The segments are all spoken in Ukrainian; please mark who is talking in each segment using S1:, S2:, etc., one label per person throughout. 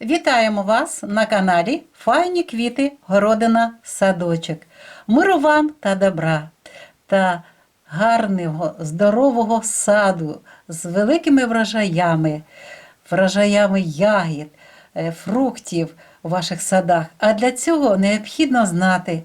S1: Вітаємо вас на каналі Файні квіти, городина, садочок. Миру вам та добра та гарного, здорового саду з великими врожаями, врожаями ягід, е, фруктів у ваших садах. А для цього необхідно знати,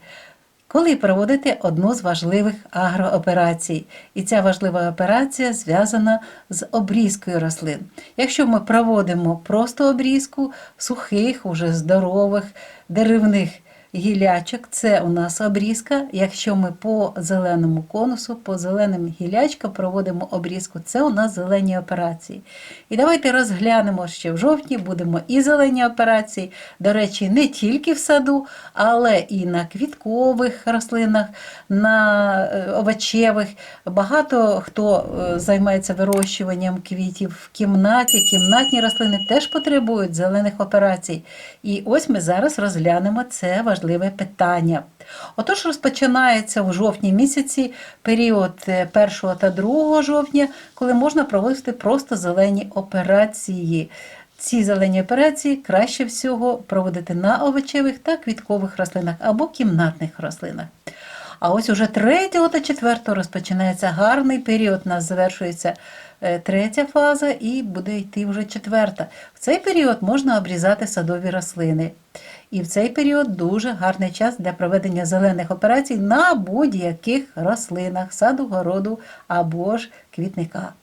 S1: коли проводити одну з важливих агрооперацій. І ця важлива операція зв'язана з обрізкою рослин. Якщо ми проводимо просто обрізку сухих, уже здорових деревних гілячок, це у нас обрізка. Якщо ми по зеленому конусу, по зеленим гілячкам проводимо обрізку, це у нас зелені операції. І давайте розглянемо, що в жовтні будемо і зелені операції, до речі, не тільки в саду, але і на квіткових рослинах, на е, овочевих. Багато хто е, займається вирощуванням квітів в кімнаті. Кімнатні рослини теж потребують зелених операцій. І ось ми зараз розглянемо це важливе питання. Отож, розпочинається в жовтні місяці період е, 1 та 2 жовтня, коли можна проводити просто зелені операції. Ці зелені операції краще всього проводити на овочевих та квіткових рослинах або кімнатних рослинах. А ось уже 3 та 4 розпочинається гарний період. У нас завершується е, третя фаза і буде йти вже четверта. В цей період можна обрізати садові рослини. І в цей період дуже гарний час для проведення зелених операцій на будь-яких рослинах, саду, городу або ж квітника.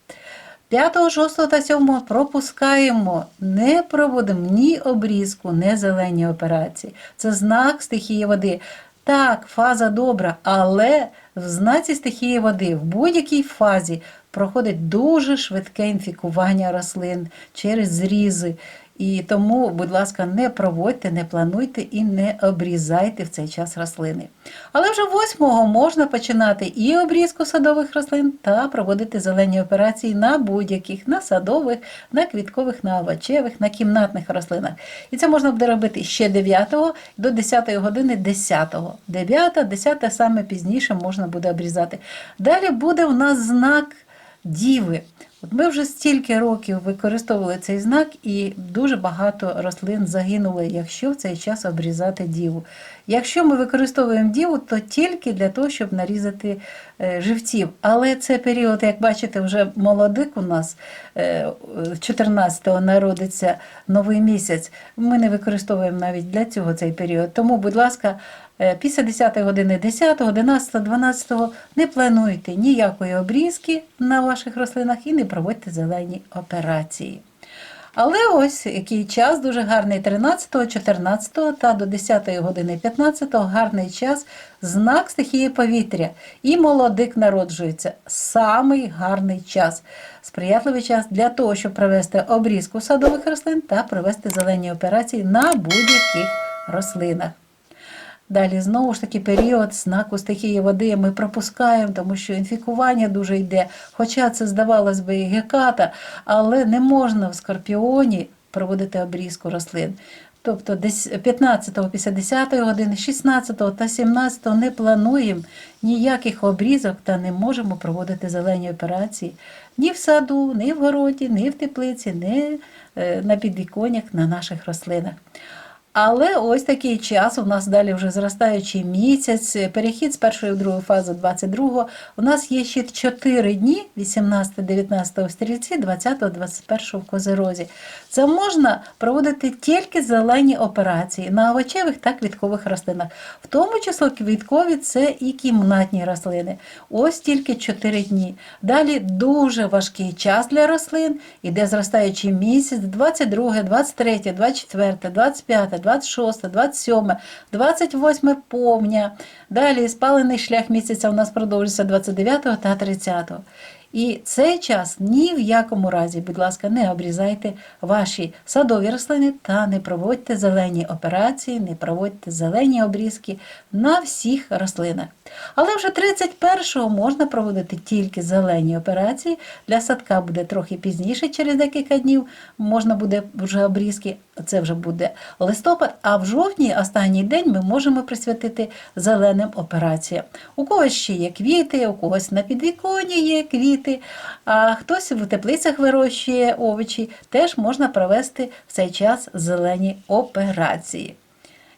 S1: 5, 6 та 7 пропускаємо, не проводимо ні обрізку, ні зелені операції. Це знак стихії води. Так, фаза добра, але в знаці стихії води в будь-якій фазі проходить дуже швидке інфікування рослин через зрізи. І тому, будь ласка, не проводьте, не плануйте і не обрізайте в цей час рослини. Але вже 8-го можна починати і обрізку садових рослин та проводити зелені операції на будь-яких, на садових, на квіткових, на овочевих, на кімнатних рослинах. І це можна буде робити ще 9 до 10 години 10. 9, 10 саме пізніше можна буде обрізати. Далі буде у нас знак діви. От ми вже стільки років використовували цей знак, і дуже багато рослин загинули, якщо в цей час обрізати діву. Якщо ми використовуємо діву, то тільки для того, щоб нарізати е, живців. Але це період, як бачите, вже молодик у нас е, 14-го народиться новий місяць. Ми не використовуємо навіть для цього цей період. Тому, будь ласка, е, після 10 години 10, 11, 12 не плануйте ніякої обрізки на ваших рослинах і не проводьте зелені операції. Але ось який час дуже гарний 13, 14 та до 10 години 15 гарний час, знак стихії повітря. І молодик народжується. Самий гарний час. Сприятливий час для того, щоб провести обрізку садових рослин та провести зелені операції на будь-яких рослинах. Далі знову ж таки період знаку стихії води ми пропускаємо, тому що інфікування дуже йде. Хоча це здавалось би і геката, але не можна в скорпіоні проводити обрізку рослин. Тобто десь 15 після 10 години, 16 та 17 не плануємо ніяких обрізок та не можемо проводити зелені операції ні в саду, ні в городі, ні в теплиці, ні е, на підвіконнях на наших рослинах. Але ось такий час, у нас далі вже зростаючий місяць, перехід з першої в другу фазу 22-го. У нас є ще 4 дні, 18-19 в стрільці, 20-21 в козерозі. Це можна проводити тільки зелені операції на овочевих та квіткових рослинах. В тому числі квіткові це і кімнатні рослини. Ось тільки 4 дні. Далі дуже важкий час для рослин, іде зростаючий місяць, 22, 23, 24, 25, 26, 27, 28 повня. Далі спалений шлях місяця у нас продовжується 29 та 30. І цей час ні в якому разі, будь ласка, не обрізайте ваші садові рослини та не проводьте зелені операції, не проводьте зелені обрізки на всіх рослинах. Але вже 31-го можна проводити тільки зелені операції. Для садка буде трохи пізніше, через декілька днів можна буде вже обрізки, це вже буде листопад, а в жовтні, останній день, ми можемо присвятити зеленим операціям. У когось ще є квіти, у когось на підвіконні є квіти. а хтось в теплицях вирощує овочі, теж можна провести в цей час зелені операції.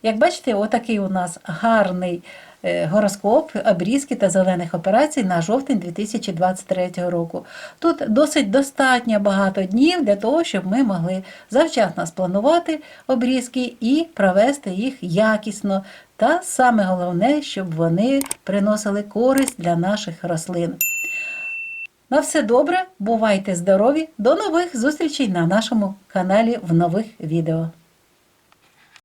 S1: Як бачите, отакий у нас гарний гороскоп обрізки та зелених операцій на жовтень 2023 року. Тут досить достатньо багато днів для того, щоб ми могли завчасно спланувати обрізки і провести їх якісно. Та саме головне, щоб вони приносили користь для наших рослин. На все добре, бувайте здорові! До нових зустрічей на нашому каналі в нових відео.